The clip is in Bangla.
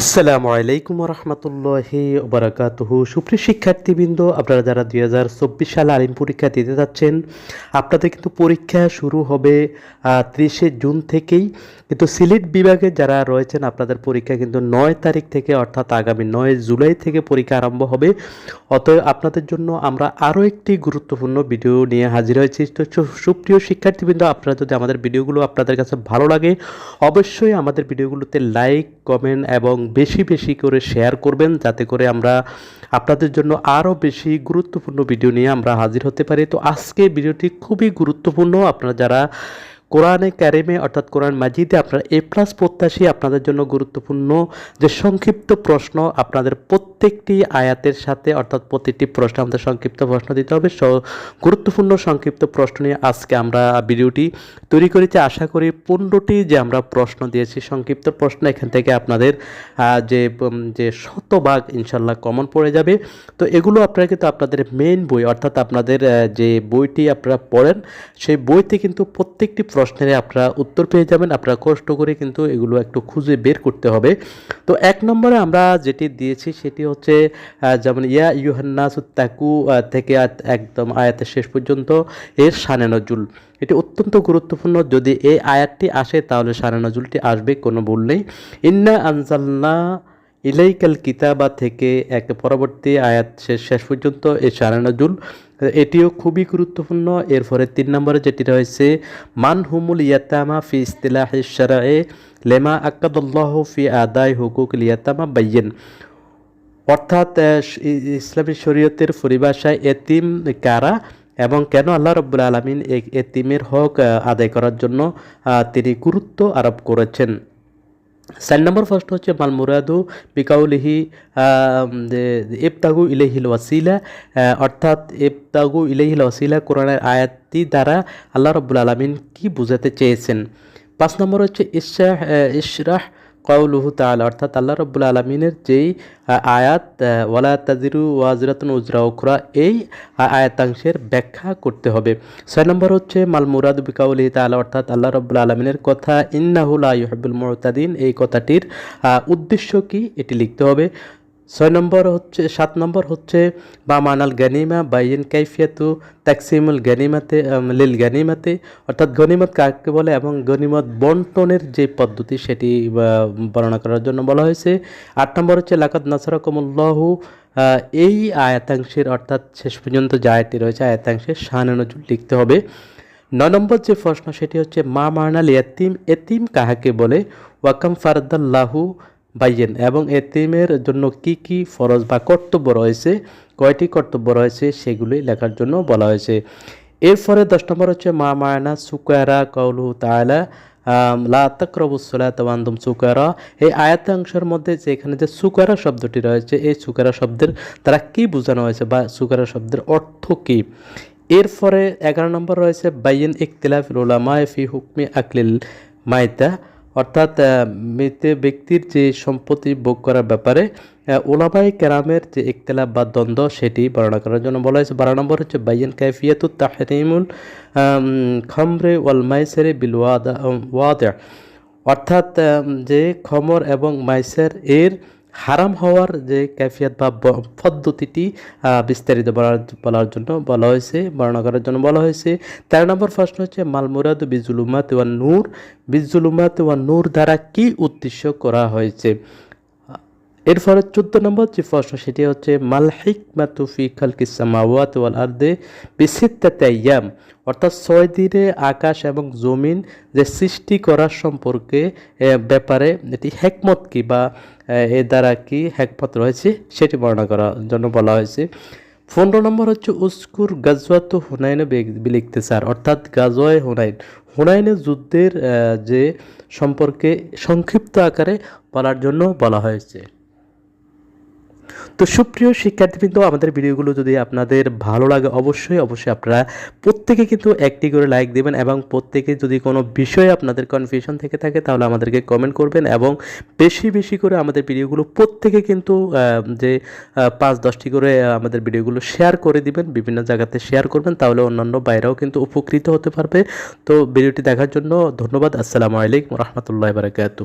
আসসালামু আলাইকুম রহমতুল্লাহি বারাকাতুহু সুপ্রিয় শিক্ষার্থীবৃন্দ, আপনারা যারা দুই হাজার চব্বিশ সালে আলিম পরীক্ষা দিতে যাচ্ছেন, আপনাদের কিন্তু পরীক্ষা শুরু হবে ত্রিশে জুন থেকেই। কিন্তু সিলেট বিভাগে যারা রয়েছেন, আপনাদের পরীক্ষা কিন্তু নয় তারিখ থেকে, অর্থাৎ আগামী নয় জুলাই থেকে পরীক্ষা আরম্ভ হবে। অতএব আপনাদের জন্য আমরা আরও একটি গুরুত্বপূর্ণ ভিডিও নিয়ে হাজির হয়েছি। তো সুপ্রিয় শিক্ষার্থীবৃন্দ, আপনারা যদি আমাদের ভিডিওগুলো আপনাদের কাছে ভালো লাগে, অবশ্যই আমাদের ভিডিওগুলোতে লাইক, কমেন্ট এবং বেশি বেশি করে শেয়ার করবেন, যাতে করে আমরা আপনাদের জন্য আরও বেশি গুরুত্বপূর্ণ ভিডিও নিয়ে আমরা হাজির হতে পারি। তো আজকে ভিডিওটি খুবই গুরুত্বপূর্ণ। আপনারা যারা কোরআনে ক্যারিমে অর্থাৎ কোরআন মাজিদে আপনার এ প্লাস প্রত্যাশী আপনাদের জন্য গুরুত্বপূর্ণ যে সংক্ষিপ্ত প্রশ্ন আপনাদের প্রত্যেকটি আয়াতের সাথে অর্থাৎ প্রতিটি প্রশ্ন আমাদের সংক্ষিপ্ত প্রশ্ন দিতে হবে। গুরুত্বপূর্ণ সংক্ষিপ্ত প্রশ্ন নিয়ে আজকে আমরা ভিডিওটি তৈরি করেছি। আশা করি পনেরোটি যে আমরা প্রশ্ন দিয়েছি, সংক্ষিপ্ত প্রশ্ন, এখান থেকে আপনাদের যে যে শতভাগ ইনশাল্লাহ কমন পড়ে যাবে। তো এগুলো আপনারা কিন্তু আপনাদের মেইন বই, অর্থাৎ আপনাদের যে বইটি আপনারা পড়েন, সেই বইতে কিন্তু প্রত্যেকটি প্রশ্নের আপনারা উত্তর পেয়ে যাবেন। আপনারা কষ্ট করে কিন্তু এগুলো একটু খুঁজে বের করতে হবে। তো এক নম্বরে আমরা যেটি দিয়েছি সেটি হচ্ছে যেমন ইয়া ইউহান্নাস তাকু আহ, থেকে একদম আয়াতের শেষ পর্যন্ত এর শানে নজুল। এটি অত্যন্ত গুরুত্বপূর্ণ। যদি এই আয়াতটি আসে তাহলে শানে নজুলটি আসবে কোনো ভুল নেই। ইন্না আনজালনা ইলাইকাল কিতাবা থেকে এক পরবর্তী আয়াত শেষ পর্যন্ত এই শানে নজুল এটিও খুবই গুরুত্বপূর্ণ। এরপরে তিন নম্বরে যেটি রয়েছে, মান হুমুল ইয়াতামা ফি ইস্তিলাহ শারায়ে লেমা আকাদুল্লাহ ফি আদায় হুকুক ইয়াতামা বাইয়েন অর্থাৎ ইসলামী শরীয়তের পরিভাষায় এতিম কারা এবং কেন আল্লাহ রব্বুল আলমিন এতিমের হক আদায় করার জন্য তিনি গুরুত্ব আরোপ করেছেন? চার নম্বর ফার্স্ট হচ্ছে মাল মুরাদু বিকাউলিহি ইবতাগু ইলেহিল ওয়াসিলা অর্থাৎ ইফতাগু ইলেহিল ওয়াসিলা কোরআনের আয়াতি দ্বারা আল্লাহ রব্বুল আলমিন কি বুঝাতে চেয়েছেন? পাঁচ নম্বর হচ্ছে ইশরাহ ইশরাহ কৌলুহু তালা অর্থাৎ আল্লাহ রব্বুল আলমিনের যেই আয়াত ওয়ালা তাজিরু ওয়াজরাতুন উজরা ওখরা এই আয়াতাংশের ব্যাখ্যা করতে হবে। ছয় নম্বর হচ্ছে, মাল মুরাদ বিকাউলি তাআলা, অর্থাৎ আল্লাহ রব্বুল আলমিনের কথা ইন্নাহুল ইউহিবুল মোহতাদিন এই কথাটির উদ্দেশ্য কি? এটি লিখতে হবে। ছয় নম্বর হচ্ছে, সাত নম্বর হচ্ছে, বা মানাল গানিমা, বাইন কাইফিয়াতু, তাকসিমুল গানিমাতে লিল গানিমাতে, অর্থাৎ গনিমত কাকে বলে এবং গনিমত বন্টনের যে পদ্ধতি সেটি বর্ণনা করার জন্য বলা হয়েছে। আট নম্বর হচ্ছে লাকাত নাসারকমুল্লাহু এই আয়াতাংশের, অর্থাৎ শেষ পর্যন্ত যে আয়াতটি রয়েছে, আয়াতাংশের শাহানে নজরুল লিখতে হবে। নয় নম্বর যে প্রশ্ন, সেটি হচ্ছে, মা মানাল এতিম এতিম কাহাকে বলে? ওয়াকাম ফারদাল্লাহু বাইয়েন। এবং এতিমের জন্য কি কি ফরজ বা কর্তব্য রয়েছে, কয়টি কর্তব্য রয়েছে, সেগুলি লেখার জন্য বলা হয়েছে। এরপরে দশ নম্বর হচ্ছে, মা মায়না সুকারা কৌলু তালা লা তকরবুসলাত ওয়ান্দুম সুকারা এই আয়াতাংশের মধ্যে যে এখানে যে সুকারা শব্দটি রয়েছে, এই সুকারা শব্দের তারা কি বোঝানো হয়েছে বা সুকারা শব্দের অর্থ কী? এরপরে এগারো নম্বর রয়েছে, বাইয়েন ইকতিলাফ উলামায় ফি হুকমি আকলিল মাইতা। অর্থাৎ মৃত ব্যক্তির যে সম্পত্তি ভোগ করার ব্যাপারে ওলামাই কেরামের যে ইকতলাফ বা দ্বন্দ্ব, সেটি বর্ণনা করার জন্য বলা হয়েছে। বারো নম্বর হচ্ছে, বাইয়ান কাইফিয়াতু তাহরিমুল খমরে ওয়াল মাইসেরে বিল ওয়াদা ওয়াদা। অর্থাৎ যে খমর এবং মাইসের এর হারাম হওয়ার যে ক্যাফিয়াত বা পদ্ধতিটি বিস্তারিত বলার বলার জন্য বলা হয়েছে, বর্ণনা করার জন্য বলা হয়েছে। তেরো নম্বর প্রশ্ন হচ্ছে মালমুরাদ বিজুলুমাত ওয়ান নূর, বিজুলুমাত ওয়ান নূর দ্বারা কি উদ্দেশ্য করা হয়েছে? এরপরে চোদ্দ নম্বর যে প্রশ্ন সেটি হচ্ছে মাল হিকমাতু ফি খালকি সামাওয়াত ওয়াল আরদে বিসিত্তাতে আইয়াম? অর্থাৎ ছয় দিনে আকাশ এবং জমিন যে সৃষ্টি করার সম্পর্কে ব্যাপারে এটি হেকমত কি বা এ, দ্বারা কি হেকমত রয়েছে সেটি বর্ণনা করার জন্য বলা হয়েছে। পনেরো নম্বর হচ্ছে উস্কুর গাজওয়াত হুনাইনে বিলিখতে স্যার। অর্থাৎ গাজওয়ায় হুনাইন। হুনাইনের যুদ্ধের যে সম্পর্কে সংক্ষিপ্ত আকারে বলার জন্য বলা হয়েছে। তো সুপ্রিয় শিক্ষার্থীবৃন্দ, আমাদের ভিডিওগুলো যদি আপনাদের ভালো লাগে, অবশ্যই অবশ্যই আপনারা প্রত্যেকে কিন্তু একটি করে লাইক দেবেন এবং প্রত্যেকে যদি কোনো বিষয়ে আপনাদের কনফিউশন থেকে থাকে, তাহলে আমাদেরকে কমেন্ট করবেন এবং বেশি বেশি করে আমাদের ভিডিওগুলো প্রত্যেকে কিন্তু যে পাঁচ, দশটি করে আমাদের ভিডিওগুলো শেয়ার করে দিবেন, বিভিন্ন জায়গাতে শেয়ার করবেন, তাহলে অন্যান্য বাইরেও কিন্তু উপকৃত হতে পারবে। তো ভিডিওটি দেখার জন্য ধন্যবাদ। আসসালামু আলাইকুম রহমতুল্লাহ বারাকাতু